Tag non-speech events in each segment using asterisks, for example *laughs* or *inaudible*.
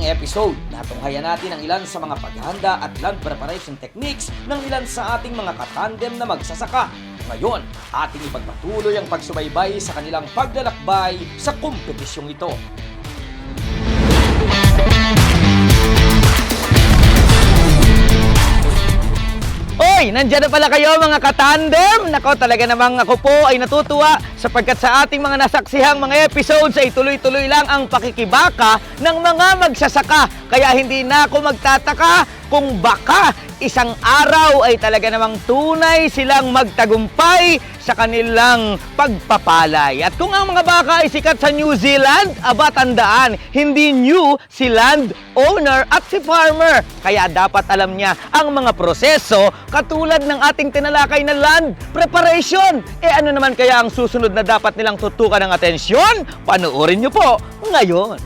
nakaraang episode, natunghayan natin ang ilan sa mga paghahanda at land preparation techniques ng ilan sa ating mga katandem na magsasaka. Ngayon, ating ipagpatuloy ang pagsubaybay sa kanilang paglalakbay sa kompetisyong ito. Oy, nandiyan na pala kayo mga katandem. Nako, talaga namang ako po ay natutuwa sapagkat sa ating mga nasaksihang mga episodes ay tuloy-tuloy lang ang pakikibaka ng mga magsasaka. Kaya hindi na ako magtataka kung baka isang araw ay talaga namang tunay silang magtagumpay sa kanilang pagpapalay. At kung ang mga baka ay sikat sa New Zealand, aba tandaan, hindi new si land owner at si farmer. Kaya dapat alam niya ang mga proseso katulad ng ating tinalakay na land preparation. Eh ano naman kaya ang susunod na dapat nilang tutukan ng atensyon? Panoorin niyo po ngayon.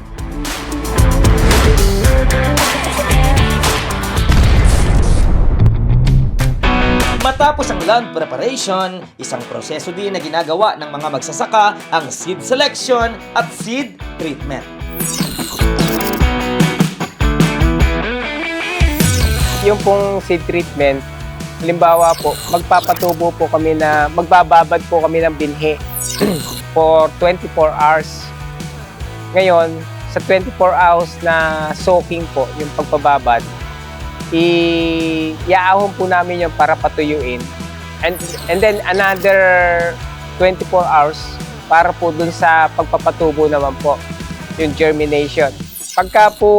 Matapos ang land preparation, isang proseso din na ginagawa ng mga magsasaka ang seed selection at seed treatment. Yung pong seed treatment, halimbawa po, magpapatubo po kami na, magbababad po kami ng binhi *clears throat* for 24 hours. Ngayon, sa 24 hours na soaking po, yung pagpababad, i iaahon po namin yung para patuyuin. And, and then another 24 hours para po dun sa pagpapatubo naman po, yung germination. Pagka po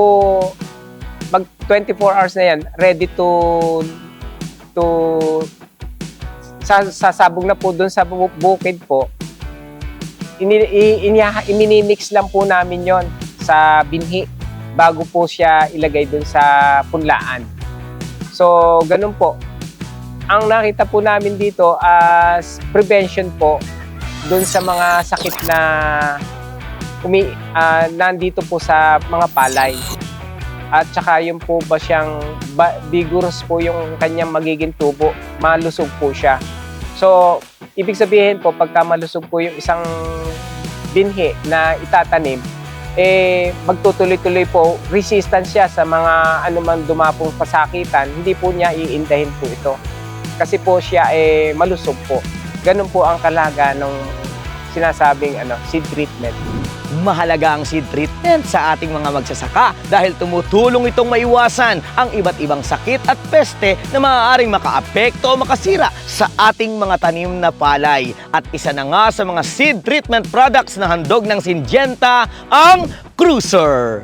mag 24 hours na yan, ready to to sa, sasabog na po dun sa bu- bukid po, ini, i, inya- iminimix lang po namin yon sa binhi bago po siya ilagay dun sa punlaan. So, ganun po. Ang nakita po namin dito as prevention po dun sa mga sakit na umi, ah, nandito po sa mga palay. At saka yung po ba siyang ba, vigorous po yung kanyang magiging tubo, malusog po siya. So, ibig sabihin po, pagka malusog po yung isang binhi na itatanim, eh, magtutuloy-tuloy po, resistant siya sa mga anumang dumapong pasakitan, hindi po niya iindahin po ito. Kasi po siya eh, malusog po. Ganun po ang kalaga ng sinasabing ano, seed treatment. Mahalaga ang seed treatment sa ating mga magsasaka dahil tumutulong itong maiwasan ang iba't ibang sakit at peste na maaaring makaapekto o makasira sa ating mga tanim na palay. At isa na nga sa mga seed treatment products na handog ng Syngenta, ang Cruiser.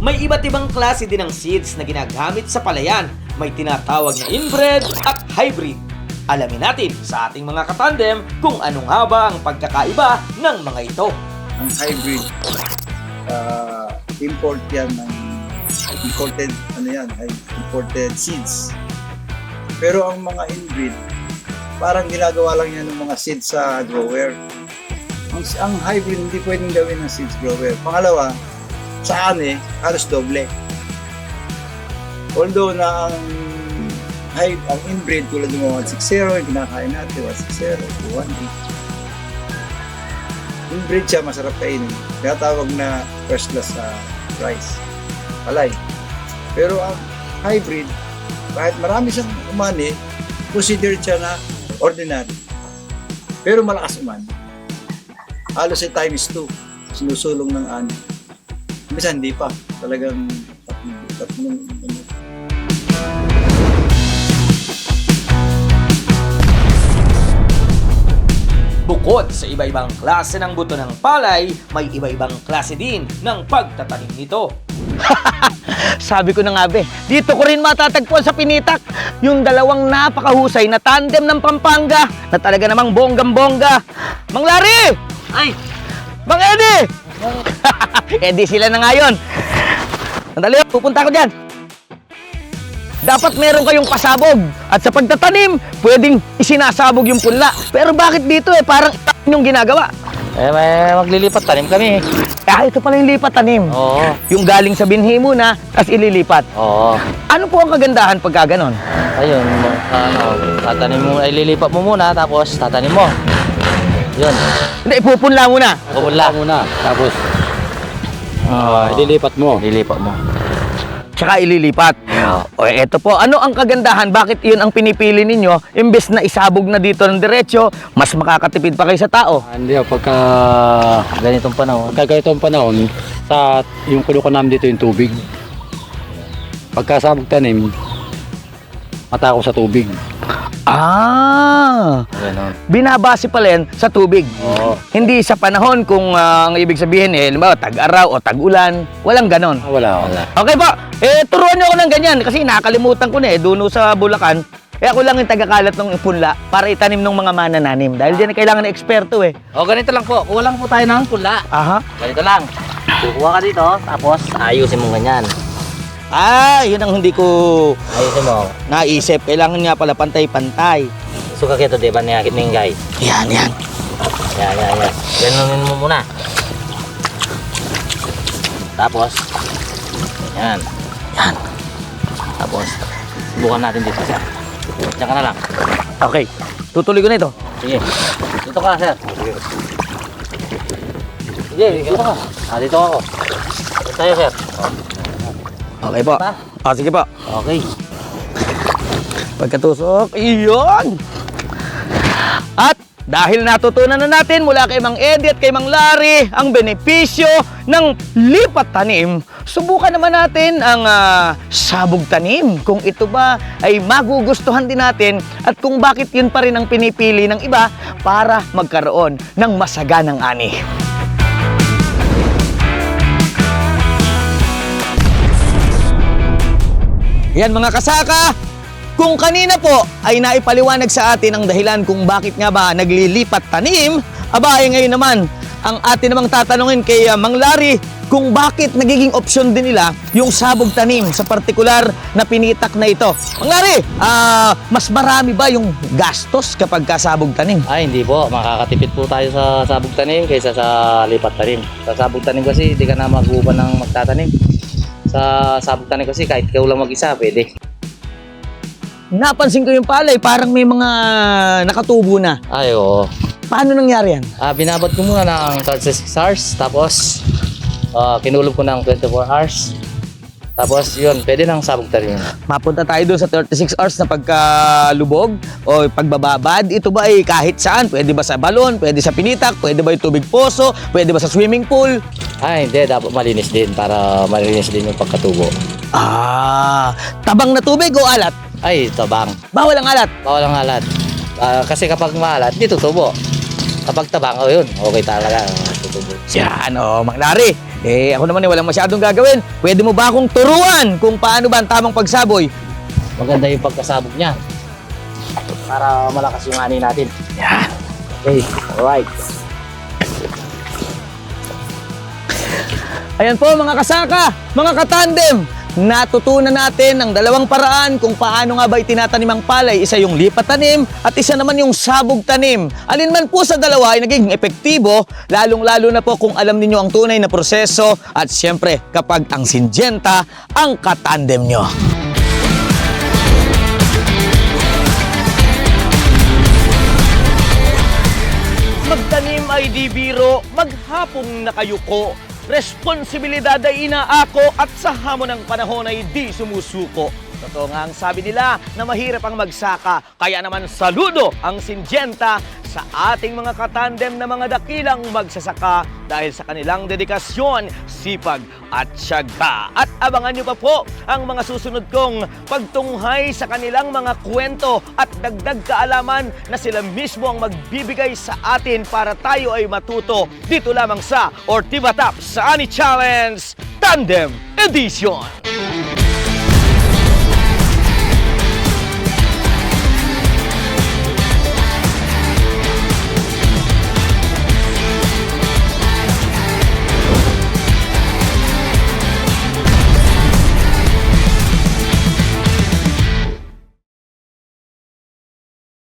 May iba't ibang klase din ng seeds na ginagamit sa palayan. May tinatawag na inbred at hybrid. Alamin natin sa ating mga katandem kung ano nga ba ang pagkakaiba ng mga ito. ang hybrid uh, import yan ng imported ano yan imported seeds pero ang mga inbreed parang ginagawa lang yan ng mga seeds sa grower ang, ang hybrid hindi pwedeng gawin ng seeds grower pangalawa sa ane halos doble although na ang hy- ang inbreed tulad ng mga 160 yung kinakain natin 160 218 inbreed siya, masarap kainin. Kaya tawag na first class sa rice. Palay. Pero ang hybrid, kahit marami siyang umani, considered siya na ordinary. Pero malakas umani. Halos ay times 2. Sinusulong ng ani. Minsan hindi pa. Talagang tatlong, tatlong ano, Bukod sa iba-ibang klase ng buto ng palay, may iba-ibang klase din ng pagtatanim nito. *laughs* Sabi ko na nga be, dito ko rin matatagpuan sa Pinitak yung dalawang napakahusay na tandem ng Pampanga na talaga namang bonggam-bongga. Mang Larry! Ay! Mang Eddie! *laughs* Eddie sila na ngayon. Sandali, pupunta ko dyan. Dapat meron kayong pasabog. At sa pagtatanim, pwedeng isinasabog yung punla. Pero bakit dito eh, parang yung ginagawa? Eh, may maglilipat tanim kami. Ah, ito pala yung lipat tanim. Oo. Yung galing sa binhi muna, tapos ililipat. Oo. Ano po ang kagandahan pagka ganon? Ayun, ano, tatanim mo, ay lilipat mo muna, tapos tatanim mo. Yun. Hindi, ipupunla muna. Pupunla. muna. Tapos, ah, ililipat mo. Ililipat mo. Tsaka ililipat. O eto po, ano ang kagandahan? Bakit yun ang pinipili ninyo? Imbes na isabog na dito ng diretsyo, mas makakatipid pa kayo sa tao. Ah, Hindi, oh, pagka ganitong panahon, pagka ganitong panahon, sa yung kulukan namin dito yung tubig. Pagka sabog tanim, matako sa tubig. Ah, Ganon. binabase pala yan sa tubig. Oo. Hindi sa panahon kung ah, ang ibig sabihin eh, halimbawa, tag-araw o tag-ulan. Walang ganon. Ah, wala, wala. Okay po, eh turuan niyo ako ng ganyan kasi nakakalimutan ko na eh, duno sa Bulacan. Eh ako lang yung tagakalat ng punla para itanim ng mga manananim. Dahil diyan kailangan ng eksperto eh. O, ganito lang po. Kuha lang po tayo ng pula. Aha. Ganito lang. Kukuha ka dito, tapos ayusin mo ganyan. Ah, yun ang hindi ko Ayusin mo. naisip. Kailangan nga pala pantay-pantay. Suka kito, di ba, niya guys? Yan, yan. Yan, yan, yan. Ganunin mo muna. Tapos, yan. Yan. Tapos, subukan natin dito, sir. Diyan ka na lang. Okay, tutuloy ko na ito. Sige. Dito ka, sir. Sige, dito ka. Ah, dito ako. Dito tayo, sir. Okay po. Pa? Ah, sige po. Okay. Pagkatusok, iyon! At dahil natutunan na natin mula kay Mang Eddie at kay Mang Larry ang benepisyo ng lipat tanim, subukan naman natin ang ah, sabog tanim. Kung ito ba ay magugustuhan din natin at kung bakit yun pa rin ang pinipili ng iba para magkaroon ng masaganang ani. Yan mga kasaka, kung kanina po ay naipaliwanag sa atin ang dahilan kung bakit nga ba naglilipat tanim, aba ay ngayon naman ang atin namang tatanungin kay uh, Mang Larry kung bakit nagiging opsyon din nila yung sabog tanim sa partikular na pinitak na ito. Mang Larry, ah, mas marami ba yung gastos kapag kasabog tanim? Ay, hindi po. Makakatipid po tayo sa sabog tanim kaysa sa lipat tanim. Sa sabog tanim kasi, hindi ka na mag-uuban ng magtatanim. Sa sabog tanim kasi, kahit ikaw lang mag-isa, pwede. Napansin ko yung palay, parang may mga nakatubo na. Ay, oo. Paano nangyari yan? Ah, binabad ko muna ng 36 hours, tapos ah, kinulob ko ng 24 hours. Tapos yun, pwede nang sabog tanim. Mapunta tayo doon sa 36 hours na pagkalubog o pagbababad. Ito ba ay kahit saan? Pwede ba sa balon? Pwede sa pinitak? Pwede ba yung tubig poso? Pwede ba sa swimming pool? Ay, hindi. Dapat malinis din para malinis din yung pagkatubo. Ah, tabang na tubig o alat? Ay, tabang. Bawal ang alat. Bawal ang alat. Ah, kasi kapag maalat, di tutubo. Kapag tabang, oh yun, okay talaga. Tutubo. Yan, o, Mang Larry. Eh, ako naman eh, walang masyadong gagawin. Pwede mo ba akong turuan kung paano ba ang tamang pagsaboy? Maganda yung pagkasabog niya. Para malakas yung ani natin. Yan. Okay, alright. Ayan po mga kasaka, mga katandem, natutunan natin ang dalawang paraan kung paano nga ba itinatanim ang palay. Isa yung lipat tanim at isa naman yung sabog tanim. Alin man po sa dalawa ay naging epektibo, lalong-lalo na po kung alam ninyo ang tunay na proseso at siyempre kapag ang sinjenta ang katandem nyo. Magtanim ay di biro, maghapong nakayuko. Responsibilidad ay inaako at sa hamon ng panahon ay di sumusuko. Totoo nga ang sabi nila na mahirap ang magsaka, kaya naman saludo ang Sinjenta sa ating mga katandem na mga dakilang magsasaka dahil sa kanilang dedikasyon, sipag at syaga. At abangan nyo pa po ang mga susunod kong pagtunghay sa kanilang mga kwento at dagdag kaalaman na sila mismo ang magbibigay sa atin para tayo ay matuto dito lamang sa Ortibatap sa Ani Challenge Tandem Edition.